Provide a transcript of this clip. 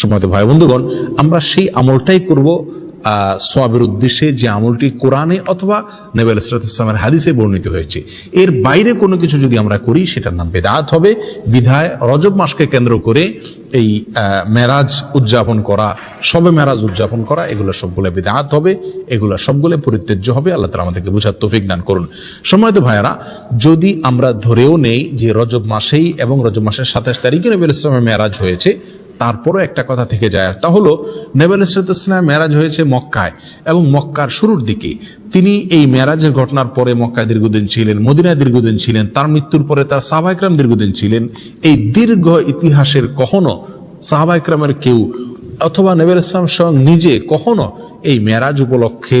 সময়ত ভাই বন্ধুগণ, আমরা সেই আমলটাই করব সোয়াবের উদ্দেশ্যে যে আমলটি কোরআনে অথবা নেবেল ইসলামের হাদিসে বর্ণিত হয়েছে। এর বাইরে কোনো কিছু যদি আমরা করি, সেটার নাম বেদাত হবে। বিধায় রজব মাসকে কেন্দ্র করে এই মেরাজ উদযাপন করা, সবে মেরাজ উদযাপন করা, এগুলো সবগুলো বেদাত হবে, এগুলো সবগুলো পরিত্যাজ্য হবে। আল্লাহ তালা আমাদেরকে বোঝার তৌফিক দান করুন। সময়ত ভাইয়ারা, যদি আমরা ধরেও নেই যে রজব মাসেই এবং রজব মাসের সাতাশ তারিখে নবীল ইসলামের মেরাজ হয়েছে তারপরও একটা কথা থেকে যায়। আর তা হলো নেবেল ইসলাম মেরাজ হয়েছে মক্কায় এবং মক্কার শুরুর দিকে। তিনি এই মেরাজের ঘটনার পরে মক্কায় দীর্ঘদিন ছিলেন, মদিনায় দীর্ঘদিন ছিলেন, তার মৃত্যুর পরে তার সাহাবাইকরাম দীর্ঘদিন ছিলেন। এই দীর্ঘ ইতিহাসের কখনো সাহাবাইকরামের কেউ অথবা নেবেল ইসলাম স্বয়ং নিজে কখনো এই মেরাজ উপলক্ষে